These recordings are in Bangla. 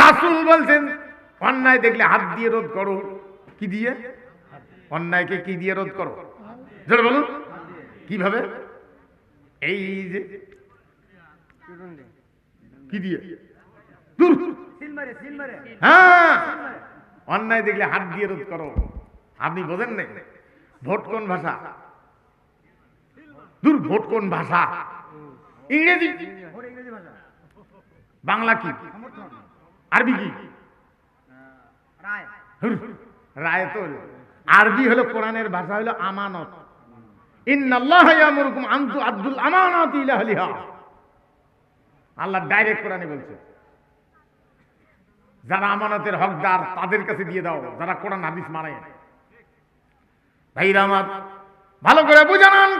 রাসুল বলছেন, অন্যায় দেখলে হাত দিয়ে রোধ করো। কি দিয়ে? অন্যায়কে কি দিয়ে রোধ করো? বলুন। কীভাবে? এই যে, কি দিয়ে? হ্যাঁ। অন্যায় দেখলে হাত দিয়ে রোধ করো। আপনি বোঝেন না ভোট কোন ভাষা? দূর, ভোট কোন ভাষা? ইংরেজি। বাংলা কি? আরবি কি? রায় তো আরবি হলো কোরআনের ভাষা হলো আমানত। আল্লাহ ডাইরেক্ট কোরআনে বলছে, যারা আমানতের হকদার, তাদের কাছে দিয়ে দাও, যারা কোরআন, হাদিস মানে। ভাইরা আমার, ভালো করে বুঝানান।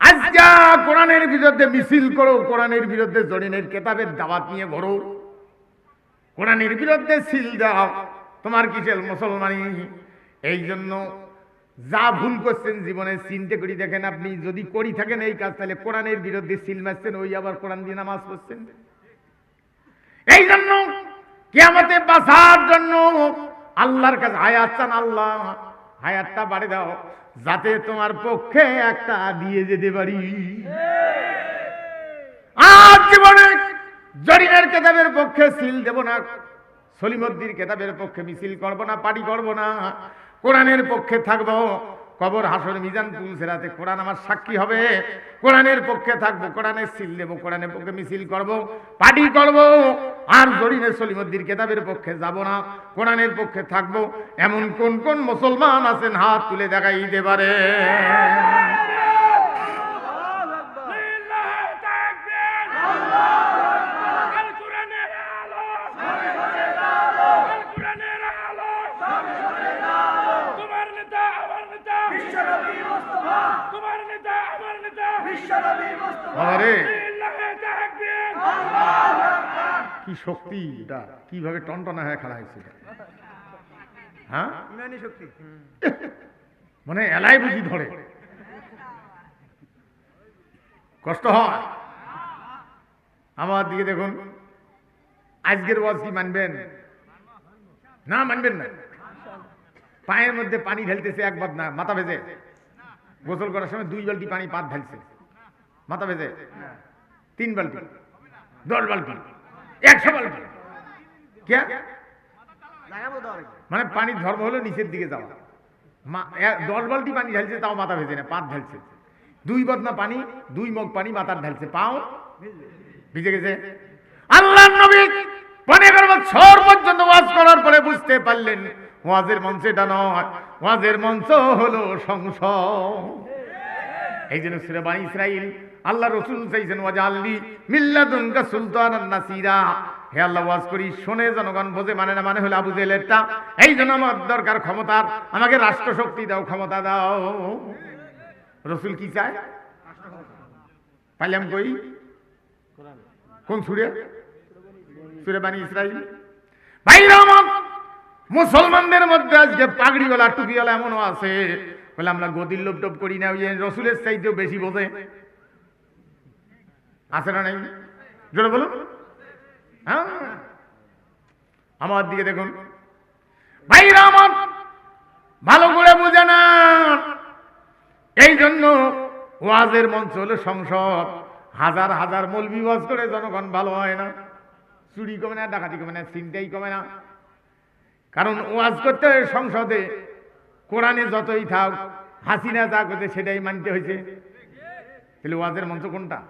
আজকা কোরআনের বিরুদ্ধে মিছিল করো, কোরআনের বিরুদ্ধে জরিনের কেতাবের দাওয়াত নিয়ে ঘোরো কোরআনের বিরুদ্ধে সিল দাও। তোমার কিসের মুসলমানি? এই জন্য যা ভুল করছেন জীবনে চিনতে করি দেখেন আপনি। যদি করি থাকেন এই কাজ, তাহলে কোরআনের বিরুদ্ধে সিল মারছেন, ওই আবার কোরআন দিয়ে নামাজ পড়ছেন। এই জন্য কেয়ামতে বাঁচার জন্য আল্লাহর কাছে হায়াত চান আল্লাহ। হায়াতটা বাড়ি দাও, যাতে তোমার পক্ষে একটা দিয়ে যেতে পারি। আজ জীবনে জরিনের কেতাবের পক্ষে সিল দেব না। সলিমদ্দির কেতাবের পক্ষে মিছিল করব না পার্টি করব না। কোরআনের পক্ষে থাকব। কবর হাসর মিজান পুলসেরাতে কোরআন আমার সাক্ষী হবে। কোরআনের পক্ষে থাকব। কোরআনের সিল দেবো, কোরআনের পক্ষে মিছিল করব পার্টি করব। আর জরিনের সলিমদ্দির কেতাবের পক্ষে যাব না। কোরআনের পক্ষে থাকব। এমন কোন কোন মুসলমান আছেন, হাত তুলে দেখাই দিতে পারে। তাকবীর কি শক্তি এটা? কীভাবে টনটনা হয়ে খেলা হয়েছে হ্যাঁ? শক্তি। মানে এলাই বুঝি ধরে। কষ্ট হয়। আমার দিকে দেখুন। আজকের ওয়াজ কি মানবেন? না মানবেন না। পায়ের মধ্যে পানি ঢেলতেছে একবার না মাথা ভেজে। গোসল করার সময় দুই বালতি পানি পাত ঢালছে। মাথা ভেজে তিন বালতি। দশ বালতি। একশো বালতি। কে? মানে পানির ধর্ম হলো নিচের দিকে যাওয়া। দশ বালতি পানি ঢালছে তাও মাথা ভেজে না পাত ঢালছে। দুই বদনা পানি দুই মগ পানি মাথার ঢালছে। পাও? ভিজে গেছে। আল্লাহ নবী পনেরো বছর পর্যন্ত ওয়াজ করার পরে বুঝতে পারলেন ওয়াজের মঞ্চ এটা নয়। ওয়াজের মঞ্চ হলো সংসদ। এই জন্য সুরে বানি ইসরাইল আল্লাহ রসুল চাইছেন ওয়াজা আল্লি মিল্লাদুনকা সুলতান নাসিরা। হে আল্লাহ, ওয়াজ করি, শোনে, জনগণ বোঝে মানে না মানে হলো আবু জেলেরটা। এই জন্য আমার দরকার ক্ষমতার, আমাকে রাষ্ট্র শক্তি দাও, ক্ষমতা দাও। রসুল কি চায়? পাইলাম কই? কোন সুরে? সুরে বানি ইসরাইল। ভাইরা আমার, মুসলমানদের মধ্যে আজকে পাগড়ি গলা পাগড়িওয়ালা, টুপিওয়ালা এমনও আছে। বলে আমরা গদির লোভ টোপ করি না, ওই রসুলের চাইতেও বেশি বোঝে। আছে না নাই? জোরে বলুন। হ্যাঁ? আমার দিকে দেখুন। ভাইরা আমার, ভালো করে বুঝে না এই জন্য ওয়াজের মঞ্চ হলো সংসদ। হাজার হাজার মলবি ওয়াজ করে জনগণ ভালো হয় না। চুরি কমে না, ডাকাতি কমে না চিন্তাই কমে না। কারণ ওয়াজ করতে হয় সংসদে। কোরআনে যতই থাক, হাসিনা যা করতে সেটাই মানতে হয়েছে তাহলে ওয়াজের মঞ্চ কোনটা?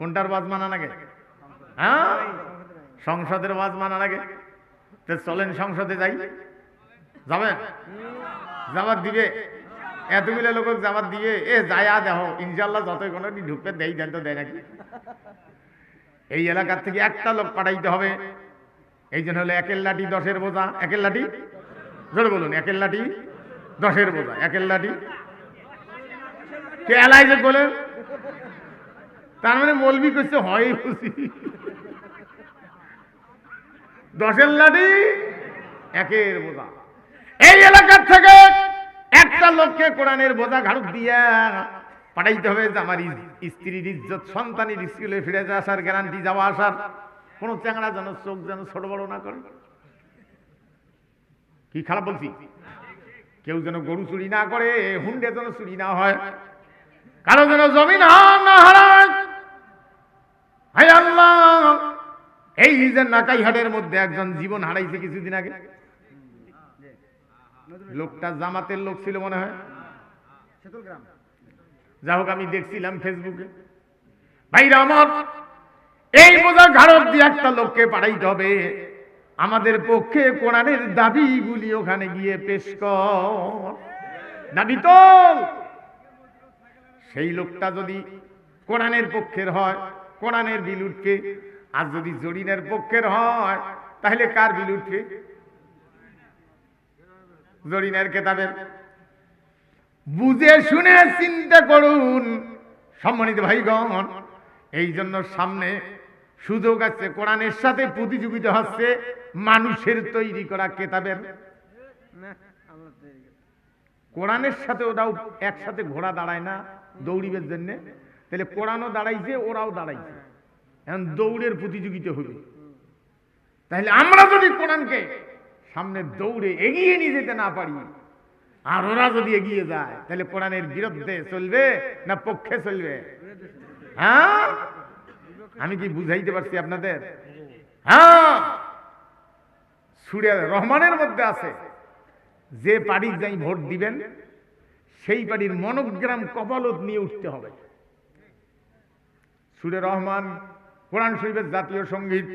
কোনটার ওয়াজ মানা লাগে? হ্যাঁ? সংসদের ওয়াজ মানা লাগে? তো চলেন সংসদে যাই। যাবেন? যাবার দিবে। এতগুলো লোক যাবার দিবে। এ, যায়া দেখো। ইনশাল্লাহ যতই কোনো ঢুকতে দেই দেন তো, দেয় নাকি? এই এলাকার থেকে একটা লোক পাঠাইতে হবে। এই জন্য হলো একের লাঠি, দশের বোঝা। একের লাঠি? জোরে বলুন, একের লাঠি, দশের বোঝা। একের লাঠি? কে এলাই যে বলে তার মানে মলবি করছে, হয় খুশি দশের লাঠি, একের বোঝা। এই এলাকার থেকে একটা লোককে কোরআনের বোঝা ঘাড়ুক দিয়া পাঠাইতে হবে যে আমার স্ত্রীর ইজ্জত, সন্তানের স্কুলে ফিরে আসার গ্যারান্টি যাওয়া আসার। কোনো চ্যাংড়া যেন চোখ যেন ছোট বড় না করে। কি খারাপ বলছি? কেউ যেন গরু চুরি না করে, হুন্ডে যেন চুরি না হয়। কারও যেন হার না হারায়। এই যে নাকাই হাটের মধ্যে একজন জীবন হারাইছে কিছুদিন আগে। লোকটা জামাতের লোক ছিল মনে হয়। যা হোক, আমি দেখছিলাম ফেসবুকে। ভাইরা আমার, এই বোঝা ঘাড়ত দিয়ে একটা লোককে পাঠাইতে হবে। আমাদের পক্ষে কোরআনের দাবিগুলি ওখানে গিয়ে পেশ কর। দাবি সেই লোকটা যদি কোরআনের পক্ষের হয়, কোরআনের বিল আর যদি জরিনের পক্ষের হয়, তাহলে কার বিল উঠবে? জরিনের কেতাবের। বুঝে শুনে চিন্তা করুন, সম্মানিত ভাইগণ, এই জন্য সামনে সুযোগ আছে, কোরআনের সাথে প্রতিযোগিতা হচ্ছে মানুষের তৈরি করা কেতাবের। কোরআনের সাথে ওরাও একসাথে ঘোড়া দাঁড়ায় না দৌড়িবের জন্য। তাহলে কোরআনও দাঁড়াইছে, ওরাও দাঁড়াইছে। এখন দৌড়ের প্রতিযোগিতা হবে। তাহলে আমরা যদি কোরআনকে সামনে দৌড়ে এগিয়ে নিয়ে যেতে না পারি, আর ওরা যদি এগিয়ে যায়, তাহলে কোরআনের বিরুদ্ধে চলবে না পক্ষে চলবে? হ্যাঁ? আমি কি বুঝাইতে পারছি আপনাদের? হ্যাঁ? সুরে রহমানের মধ্যে আছে, যে পার্টির যাই ভোট দিবেন, সেই পার্টির মনোগ্রাম কপালত নিয়ে উঠতে হবে। সুরে রহমান কোরআন শরীফের জাতীয় সংগীত।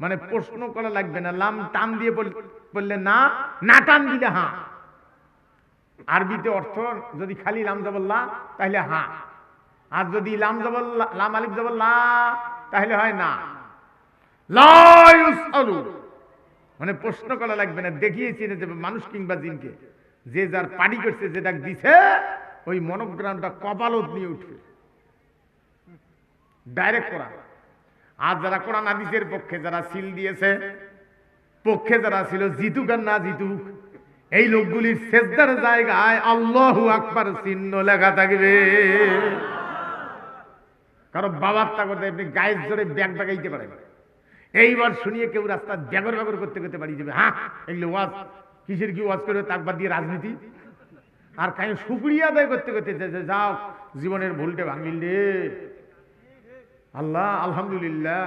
মানে প্রশ্ন করা লাগবে না, লাম টান দিয়ে বল- বললে না না টান দিলে হ্যাঁ আরবিতে অর্থ যদি খালি লাম জবল্লা তাহলে হ্যাঁ আর যদি লাম জবল্লা লাম আলিফ জবল্লা তাহলে হয় না। মানে প্রশ্ন করা লাগবে না দেখিয়ে চিনে যাবে মানুষ কিংবা জিনকে। যে যার পানি করছে যেটা দিছে, ওই মনোগ্রামটা কপালত নিয়ে উঠবে। ডাইরেক্ট কোরআন। আর যারা কোরআন হাদিসের পক্ষে, যারা সিল দিয়েছে, পক্ষে যারা ছিল, জিতুক আর না জিতুক, এই লোকগুলির সেজদার জায়গায় আল্লাহ আকবার চিহ্ন লেখা থাকবে। কারণ বাবার তা করতে আপনি গায়ের জোরে ব্যাগ ব্যাগাইতে পারেন এইবার শুনিয়ে কেউ রাস্তা ব্যাগর ব্যাগর করতে করতে পারি যাবে। হ্যাঁ এগুলো ওয়াজ। কিসের কি ওয়াজ করে তাকবার দিয়ে রাজনীতি? আর কাই সুক্রিয়া আদায় করতে করতে যাও, জীবনের ভুলটা ভাঙিল রে। আল্লাহ, আলহামদুলিল্লাহ।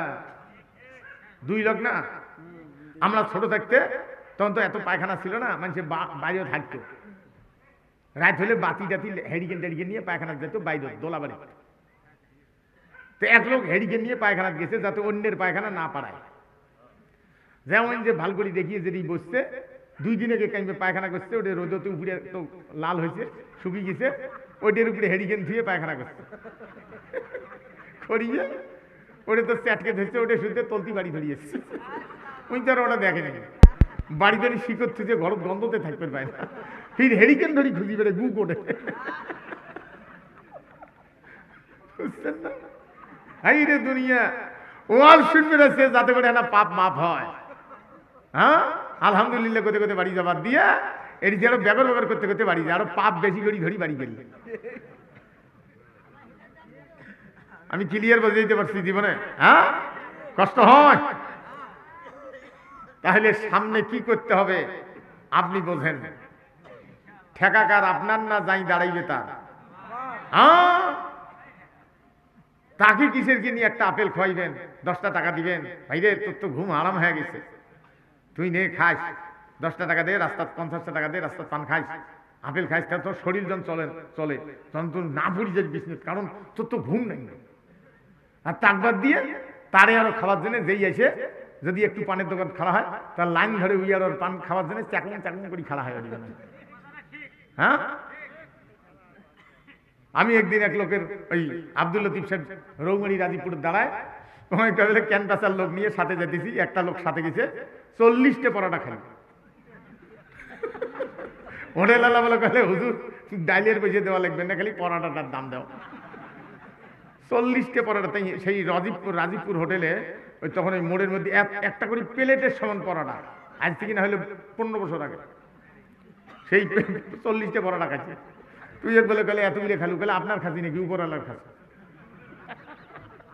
দুই লোক না? আমরা ছোট থাকতে, তখন তো এত পায়খানা ছিল না মানুষের বাইরেও থাকতো। রাত হলে বাতি টাতি হেরিকেন টেরিকেন নিয়ে পায়খানা যেত, বাইরে দোলাবাড়ি। তো এক লোক হেরিকেন নিয়ে পায়খানা গেছে, যাতে অন্যের পায়খানা না পারায় যেমন যে ভালগুলি দেখিয়ে যেটি বসছে দুই দিন আগে কাইমে পায়খানা করছে ওটা রোদতে উপরে তো লাল হয়েছে শুকিয়ে গেছে, ওইটার উপরে হেরিকেন ধুয়ে পায়খানা করছে। করিয়ে ওটা তো চ্যাটকে ধরছে, ওটা শুনতে তলতি বাড়ি ধরিয়েছে ওই তার ওটা দেখেনি বাড়ি ধরে শিকড় থেকে ঘর গন্ধতে থাকবে পায় না। ফির হেরিকেন ধরি খুঁজি বেড়ে গু করে বুঝছেন না? হাই রে দুনিয়া, ওয়াল শুনবে যাতে করে না পাপ মাপ হয়। হ্যাঁ? আলহামদুলিল্লাহ করতে করতে বাড়ি যাবার দিয়ে এটি যেন ব্যবহার ব্যবহার করতে করতে বাড়ি যায়, আরও পাপ বেশি করি ধরি বাড়ি গেলি। আমি ক্লিয়ার বলে দিতে পারছি জীবনে হ্যাঁ? কষ্ট হয়। তাহলে সামনে কি করতে হবে? আপনি বোঝেন। ঠেকাকার আপনার না যাই দাঁড়াইবে তার। হ্যাঁ? তাকে কিসের কি নিয়ে একটা আপেল খোয়াইবেন? দশটা টাকা দিবেন? ভাইরে, তোর তো ঘুম আরাম হয়ে গেছে। তুই নে খাস দশটা টাকা দে রাস্তা পঞ্চাশটা টাকা দে রাস্তা পান খাইস। আপেল খাইস, তাহলে তোর শরীর যখন চলে চলে। তখন তোর না পড়ি যাস বিজনেস কারণ তোর তো ঘুম নেই। আর তাকবাদ দিয়ে তারে আরও খাওয়ার জন্য যেই এসে যদি একটু পানের দোকান খাওয়া হয়, তার লাইন ধরে উই আর পান খাওয়ার জন্য চাকম চাকম করে খাওয়া হয় হ্যাঁ? আমি একদিন এক লোকের ওই আব্দুল লতিফ সাহেব রৌমণি রাজীপুর দাঁড়ায় ওই লোক নিয়ে সাথে যেতেছি, একটা লোক সাথে গেছে, চল্লিশটা পরোটা খালি হোটেল বলে কলে হুজুর, ডাইলের পয়সা দেওয়া লাগবে না, খালি পরোটাটার দাম দাও। চল্লিশটা পরোটা, তাই সেই রাজীবপুর রাজীবপুর হোটেলে ওই তখন ওই মোড়ের মধ্যে এক- একটা করে প্লেটের সমান পরোটা, আজ থেকে না হলে পনেরো বছর আগে। সেই চল্লিশটা পরোটা খাচ্ছে তুই এক বলে গেলে এতগুলো খালু গেলে আপনার খাসি নাকি উপরওয়ালার খাসি?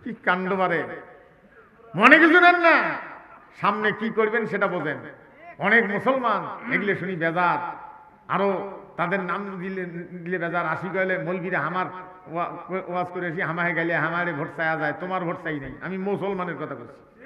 কি কাণ্ড বারে মনে কিছু নেন না। সামনে কি করবেন সেটা বোঝেন। অনেক মুসলমান, এগুলো শুনি বেজার। আরও তাদের নাম দিলে দিলে বেজার। আসি গেলে মলবিরে আমার ওয়া- ওয়াজ করে আসি গেলে হামারে ভোট চাইয়া যায়, তোমার ভোট চাই নাই। আমি মুসলমানের কথা বলছি।